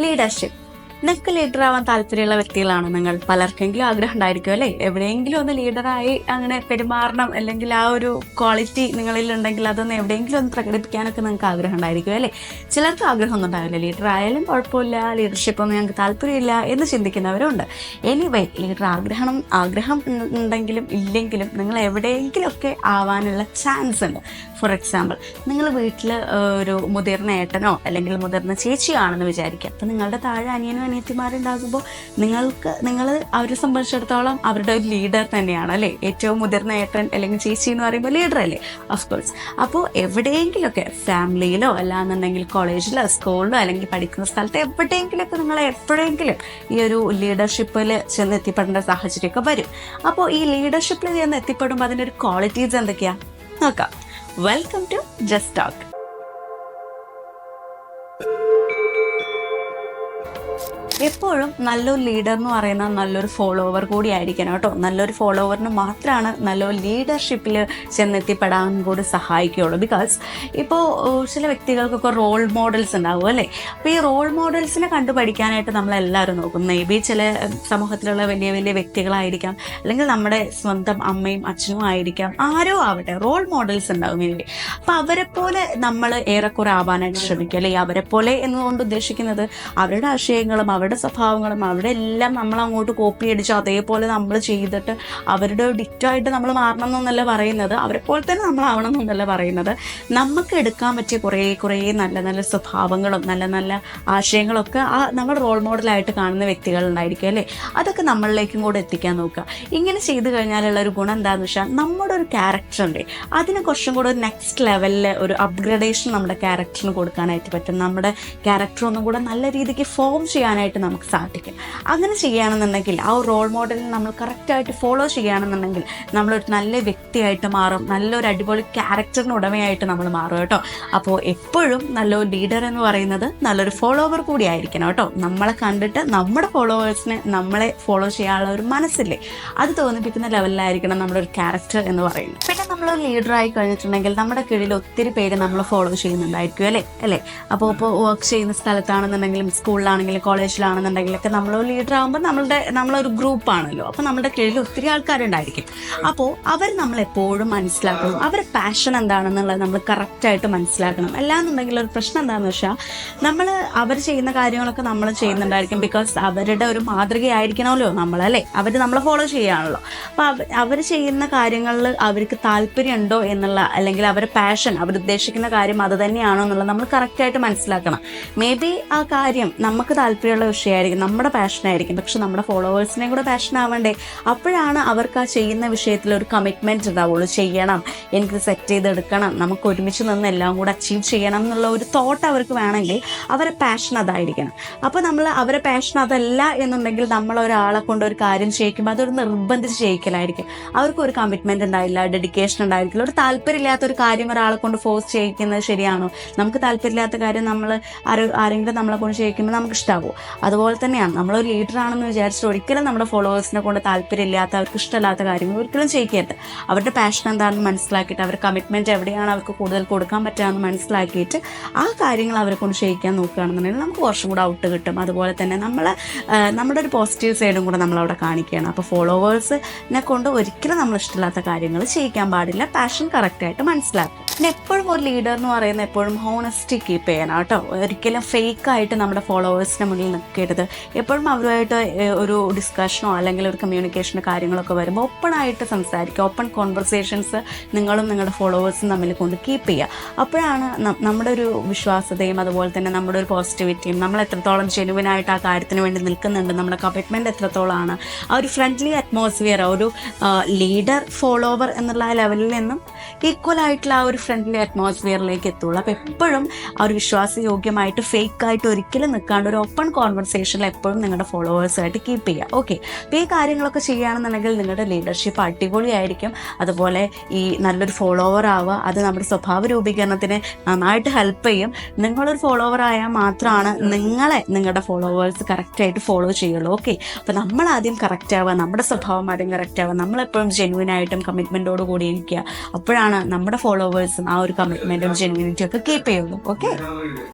Leadership നിങ്ങൾക്ക് leader ആവാൻ താല്പര്യമുള്ള വ്യക്തികളാണോ നിങ്ങൾ? പലർക്കെങ്കിലും ആഗ്രഹം ഉണ്ടായിരിക്കും അല്ലേ? എവിടെയെങ്കിലും ഒന്ന് ലീഡറായി അങ്ങനെ പെരുമാറണം അല്ലെങ്കിൽ ആ ഒരു ക്വാളിറ്റി നിങ്ങളിൽ ഉണ്ടെങ്കിൽ അതൊന്ന് എവിടെയെങ്കിലും ഒന്ന് പ്രകടിപ്പിക്കാനൊക്കെ നിങ്ങൾക്ക് ആഗ്രഹം ഉണ്ടായിരിക്കും അല്ലേ? ചിലർക്ക് ആഗ്രഹമൊന്നും ഉണ്ടാവില്ല. ലീഡർ ആയാലും കുഴപ്പമില്ല. ലീഡർഷിപ്പ് ഒന്നും ഞങ്ങൾക്ക് താല്പര്യമില്ല എന്ന് ചിന്തിക്കുന്നവരുണ്ട്. എനിവേ ലീഡർ ആഗ്രഹം ആഗ്രഹം ഉണ്ടെങ്കിലും ഇല്ലെങ്കിലും നിങ്ങൾ എവിടെയെങ്കിലുമൊക്കെ ആവാനുള്ള ചാൻസ് ഉണ്ട്. ഫോർ എക്സാമ്പിൾ നിങ്ങൾ വീട്ടിൽ ഒരു മുതിർന്ന ഏട്ടനോ അല്ലെങ്കിൽ മുതിർന്ന ചേച്ചിയോ ആണെന്ന് വിചാരിക്കുക അപ്പം നിങ്ങളുടെ താഴെ അനിയനും അനിയത്തിമാരുണ്ടാകുമ്പോൾ നിങ്ങൾക്ക് നിങ്ങൾ അവരെ സംബന്ധിച്ചിടത്തോളം അവരുടെ ഒരു ലീഡർ തന്നെയാണ് അല്ലേ? ഏറ്റവും മുതിർന്ന ഏട്ടൻ അല്ലെങ്കിൽ ചേച്ചി എന്ന് പറയുമ്പോൾ ലീഡർ അല്ലേ? കോഴ്സ് അപ്പോൾ എവിടെയെങ്കിലുമൊക്കെ ഫാമിലിയിലോ അല്ലാന്നുണ്ടെങ്കിൽ കോളേജിലോ സ്കൂളിലോ അല്ലെങ്കിൽ പഠിക്കുന്ന സ്ഥലത്ത് എവിടെയെങ്കിലുമൊക്കെ നിങ്ങൾ എപ്പോഴെങ്കിലും ഈ ഒരു ലീഡർഷിപ്പിൽ ചെന്ന് എത്തിപ്പെടേണ്ട സാഹചര്യമൊക്കെ വരും. അപ്പോൾ ഈ ലീഡർഷിപ്പിൽ ചെന്ന് എത്തിപ്പെടുമ്പോൾ ഒരു ക്വാളിറ്റീസ് എന്തൊക്കെയാണ് നോക്കാം. വെൽക്കം ടു ജസ്റ്റ് ടോക്ക് എപ്പോഴും നല്ലൊരു ലീഡർ എന്ന് പറയുന്ന നല്ലൊരു ഫോളോവർ കൂടി ആയിരിക്കണം കേട്ടോ. നല്ലൊരു ഫോളോവറിന് മാത്രമാണ് നല്ലൊരു ലീഡർഷിപ്പിൽ ചെന്നെത്തിപ്പെടാൻ കൂടി സഹായിക്കുകയുള്ളൂ. ബിക്കോസ് ഇപ്പോൾ ചില വ്യക്തികൾക്കൊക്കെ റോൾ മോഡൽസ് ഉണ്ടാവും അല്ലേ? അപ്പോൾ ഈ റോൾ മോഡൽസിനെ കണ്ടു പഠിക്കാനായിട്ട് നമ്മളെല്ലാവരും നോക്കും. മേ ബി ചില സമൂഹത്തിലുള്ള വലിയ വലിയ വ്യക്തികളായിരിക്കാം. അല്ലെങ്കിൽ നമ്മുടെ സ്വന്തം അമ്മയും അച്ഛനും ആയിരിക്കാം. ആരോ ആവട്ടെ റോൾ മോഡൽസ് ഉണ്ടാവും ബി അപ്പോൾ അവരെ പോലെ നമ്മൾ ഏറെക്കുറെ ആവാനായിട്ട് ശ്രമിക്കുക. അല്ലെങ്കിൽ അവരെ പോലെ എന്നുകൊണ്ട് ഉദ്ദേശിക്കുന്നത് അവരുടെ ആശയങ്ങളും അവരുടെ സ്വഭാവങ്ങളും അവരുടെ എല്ലാം നമ്മൾ അങ്ങോട്ട് കോപ്പി അടിച്ച് അതേപോലെ നമ്മൾ ചെയ്തിട്ട് അവരുടെ ഡിക്റ്റോ ആയിട്ട് നമ്മൾ മാറണം എന്നല്ല പറയുന്നത്. അവരെ പോലെ തന്നെ നമ്മളാവണം എന്നല്ല പറയുന്നത്. നമുക്ക് എടുക്കാൻ പറ്റിയ കുറേ കുറേ നല്ല നല്ല സ്വഭാവങ്ങളും നല്ല നല്ല ആശയങ്ങളൊക്കെ ആ നമ്മൾ റോൾ മോഡലായിട്ട് കാണുന്ന വ്യക്തികളുണ്ടായിരിക്കും അല്ലേ? അതൊക്കെ നമ്മളിലേക്കും കൂടെ എത്തിക്കാൻ നോക്കുക. ഇങ്ങനെ ചെയ്തു കഴിഞ്ഞാലുള്ള ഒരു ഗുണം എന്താണെന്ന് വെച്ചാൽ നമ്മുടെ ഒരു ക്യാരക്ടർ ഉണ്ട്. അതിന് കുറച്ചും കൂടെ ഒരു നെക്സ്റ്റ് ലെവലിൽ ഒരു അപ്ഗ്രഡേഷൻ നമ്മുടെ ക്യാരക്ടറിന് കൊടുക്കാനായിട്ട് പറ്റും. നമ്മുടെ ക്യാരക്ടർ ഒന്നും കൂടെ നല്ല രീതിക്ക് ഫോം ചെയ്യാനായിട്ട് നമുക്ക് സാധിക്കും. അങ്ങനെ ചെയ്യുകയാണെന്നുണ്ടെങ്കിൽ ആ റോൾ മോഡലിനെ നമ്മൾ കറക്റ്റായിട്ട് ഫോളോ ചെയ്യുകയാണെന്നുണ്ടെങ്കിൽ നമ്മളൊരു നല്ല വ്യക്തിയായിട്ട് മാറും. നല്ലൊരു അടിപൊളി ക്യാരക്ടറിന് ഉടമയായിട്ട് നമ്മൾ മാറും കേട്ടോ. അപ്പോൾ എപ്പോഴും നല്ലൊരു ലീഡർ എന്ന് പറയുന്നത് നല്ലൊരു ഫോളോവർ കൂടി ആയിരിക്കണം കേട്ടോ. നമ്മളെ കണ്ടിട്ട് നമ്മുടെ ഫോളോവേഴ്സിനെ നമ്മളെ ഫോളോ ചെയ്യാനുള്ള ഒരു മനസ്സില്ലേ? അത് തോന്നിപ്പിക്കുന്ന ലെവലിലായിരിക്കണം നമ്മുടെ ഒരു ക്യാരക്ടർ എന്ന് പറയുന്നത്. പിന്നെ നമ്മൾ ലീഡർ ആയി കഴിഞ്ഞിട്ടുണ്ടെങ്കിൽ നമ്മുടെ കീഴിൽ ഒത്തിരി പേര് നമ്മൾ ഫോളോ ചെയ്യുന്നുണ്ടായിരിക്കും അല്ലേ? അല്ലേ? അപ്പോൾ ഇപ്പോൾ വർക്ക് ചെയ്യുന്ന സ്ഥലത്താണെന്നുണ്ടെങ്കിലും സ്കൂളിലാണെങ്കിലും കോളേജിലാണെന്നുണ്ടെങ്കിലൊക്കെ നമ്മൾ ലീഡർ ആകുമ്പോൾ നമ്മളുടെ നമ്മളൊരു ഗ്രൂപ്പാണല്ലോ. അപ്പോൾ നമ്മുടെ കീഴിൽ ഒത്തിരി ആൾക്കാരുണ്ടായിരിക്കും. അപ്പോൾ അവർ നമ്മളെപ്പോഴും മനസ്സിലാക്കണം. അവരുടെ പാഷൻ എന്താണെന്നുള്ളത് നമ്മൾ കറക്റ്റായിട്ട് മനസ്സിലാക്കണം. അല്ലാന്നുണ്ടെങ്കിൽ ഒരു പ്രശ്നം എന്താണെന്ന് വെച്ചാൽ നമ്മൾ അവർ ചെയ്യുന്ന കാര്യങ്ങളൊക്കെ നമ്മൾ ചെയ്യുന്നുണ്ടായിരിക്കും ബിക്കോസ് അവരുടെ ഒരു മാതൃകയായിരിക്കണമല്ലോ നമ്മളല്ലേ അവർ നമ്മളെ ഫോളോ ചെയ്യുകയാണല്ലോ അപ്പോൾ അവർ ചെയ്യുന്ന കാര്യങ്ങളിൽ അവർക്ക് താല്പര്യമുണ്ടോ എന്നുള്ള അല്ലെങ്കിൽ അവരുടെ പാഷൻ അവർ ഉദ്ദേശിക്കുന്ന കാര്യം അത് തന്നെയാണോ എന്നുള്ളത് നമ്മൾ കറക്റ്റായിട്ട് മനസ്സിലാക്കണം. മേ ബി ആ കാര്യം നമുക്ക് താല്പര്യമുള്ള വിഷയമായിരിക്കും നമ്മുടെ പാഷനായിരിക്കും പക്ഷെ നമ്മുടെ ഫോളോവേഴ്സിനെ കൂടെ പാഷൻ ആവണ്ടേ? അപ്പോഴാണ് അവർക്ക് ആ ചെയ്യുന്ന വിഷയത്തിൽ ഒരു കമ്മിറ്റ്മെന്റ് ഉണ്ടാവുള്ളൂ. ചെയ്യണം എനിക്ക് സെറ്റ് ചെയ്തെടുക്കണം നമുക്ക് ഒരുമിച്ച് നിന്ന് എല്ലാം കൂടെ അച്ചീവ് ചെയ്യണം എന്നുള്ള ഒരു തോട്ട് അവർക്ക് വേണമെങ്കിൽ അവരെ പാഷൻ അതായിരിക്കണം. അപ്പോൾ നമ്മൾ അവരെ പാഷൻ അതല്ല എന്നുണ്ടെങ്കിൽ നമ്മൾ ഒരാളെ കൊണ്ട് ഒരു കാര്യം ചെയ്യിക്കുമ്പോൾ അതൊരു നിർബന്ധിച്ച് ചെയ്യിക്കലായിരിക്കും. അവർക്ക് ഒരു കമ്മിറ്റ്മെന്റ് ഉണ്ടായില്ല ഡെഡിക്കേഷൻ ഉണ്ടായിരിക്കില്ല ഒരു താല്പര്യമില്ലാത്ത ഒരു കാര്യം ഒരാളെ കൊണ്ട് ഫോഴ്സ് ചെയ്യിക്കുന്നത് ശരിയാണോ? നമുക്ക് താല്പര്യമില്ലാത്ത കാര്യം നമ്മൾ ആരെങ്കിലും നമ്മളെ കൊണ്ട് ചെയ്യിക്കുമ്പോൾ നമുക്ക് ഇഷ്ടമാകുമോ അതുപോലെ തന്നെയാണ്. നമ്മളൊരു ലീഡർ ആണെന്ന് വിചാരിച്ചിട്ട് ഒരിക്കലും നമ്മുടെ ഫോളോവേഴ്സിനെ കൊണ്ട് താല്പര്യമില്ലാത്ത അവർക്ക് ഇഷ്ടമില്ലാത്ത കാര്യങ്ങൾ ഒരിക്കലും ചെയ്യിക്കരുത്. അവരുടെ പാഷൻ എന്താണെന്ന് മനസ്സിലാക്കിയിട്ട് അവരുടെ കമ്മിറ്റ്മെന്റ് എവിടെയാണ് അവർക്ക് കൂടുതൽ കൊടുക്കാൻ പറ്റുകയെന്ന് മനസ്സിലാക്കിയിട്ട് ആ കാര്യങ്ങൾ അവരെ കൊണ്ട് ചെയ്യിക്കാൻ നോക്കുകയാണെന്നുണ്ടെങ്കിൽ നമുക്ക് കുറച്ചും കൂടെ ഔട്ട് കിട്ടും. അതുപോലെ തന്നെ നമ്മൾ നമ്മുടെ ഒരു പോസിറ്റീവ് സൈഡും കൂടെ നമ്മളവിടെ കാണിക്കുകയാണ്. അപ്പോൾ ഫോളോവേഴ്സിനെ കൊണ്ട് ഒരിക്കലും നമ്മൾ ഇഷ്ടമില്ലാത്ത കാര്യങ്ങൾ ചെയ്യിക്കാൻ പാടില്ല. പാഷൻ കറക്റ്റായിട്ട് മനസ്സിലാക്കും പിന്നെ എപ്പോഴും ഒരു ലീഡർ എന്ന് പറയുന്നത് എപ്പോഴും ഹോണസ്റ്റി കീപ്പ് ചെയ്യണം കേട്ടോ. ഒരിക്കലും ഫേക്കായിട്ട് നമ്മുടെ ഫോളോവേഴ്സിന് മുന്നിൽ നിൽക്കരുത് എപ്പോഴും അവരുമായിട്ട് ഒരു ഡിസ്കഷനോ അല്ലെങ്കിൽ ഒരു കമ്മ്യൂണിക്കേഷനോ കാര്യങ്ങളൊക്കെ വരുമ്പോൾ ഓപ്പൺ ആയിട്ട് സംസാരിക്കുക. ഓപ്പൺ കോൺവെർസേഷൻസ് നിങ്ങളും നിങ്ങളുടെ ഫോളോവേഴ്സും തമ്മിൽ കൊണ്ട് കീപ്പ് ചെയ്യുക. അപ്പോഴാണ് നമ്മുടെ ഒരു വിശ്വാസതയും അതുപോലെ തന്നെ നമ്മുടെ ഒരു പോസിറ്റിവിറ്റിയും നമ്മൾ എത്രത്തോളം ജെനുവിനായിട്ട് ആ കാര്യത്തിന് വേണ്ടി നിൽക്കുന്നുണ്ട് നമ്മുടെ കമ്മിറ്റ്മെന്റ് എത്രത്തോളമാണ് ആ ഒരു ഫ്രണ്ട്ലി അറ്റ്മോസ്ഫിയർ ഒരു ലീഡർ ഫോളോവർ എന്നുള്ള ലെവലിൽ നിന്നും ഈക്വൽ ആയിട്ടുള്ള ആ ഒരു ഫ്രണ്ട്ലി അറ്റ്മോസ്ഫിയറിലേക്ക് എത്തുള്ളൂ. അപ്പോൾ എപ്പോഴും ആ ഒരു വിശ്വാസയോഗ്യമായിട്ട് ഫേക്ക് ആയിട്ട് ഒരിക്കലും നിൽക്കാണ്ട് ഒരു ഓപ്പൺ കോൺവെർസേഷനിൽ എപ്പോഴും നിങ്ങളുടെ ഫോളോവേഴ്സായിട്ട് കീപ്പ് ചെയ്യുക. ഓക്കെ അപ്പോൾ ഈ കാര്യങ്ങളൊക്കെ ചെയ്യുകയാണെന്നുണ്ടെങ്കിൽ നിങ്ങളുടെ ലീഡർഷിപ്പ് അടിപൊളിയായിരിക്കും. അതുപോലെ ഈ നല്ലൊരു ഫോളോവർ ആവുക അത് നമ്മുടെ സ്വഭാവ രൂപീകരണത്തിന് നന്നായിട്ട് ഹെൽപ്പ് ചെയ്യും. നിങ്ങളൊരു ഫോളോവർ ആയാൽ മാത്രമാണ് നിങ്ങളെ നിങ്ങളുടെ ഫോളോവേഴ്സ് കറക്റ്റായിട്ട് ഫോളോ ചെയ്യുള്ളൂ. ഓക്കെ അപ്പോൾ നമ്മൾ ആദ്യം കറക്റ്റ് ആവുക നമ്മുടെ സ്വഭാവം ആദ്യം കറക്റ്റ് ആവുക. നമ്മളെപ്പോഴും ജെന്യൂൻ കമ്മിറ്റ്മെന്റോട് കൂടി ഇരിക്കുക. അപ്പോഴാണ് നമ്മുടെ ഫോളോവേഴ്സും ആ ഒരു കമ്മിറ്റ്മെന്റും ജെന്യൂനിറ്റിയും ഒക്കെ കീപ്പ് ചെയ്യുള്ളൂ ഓക്കെ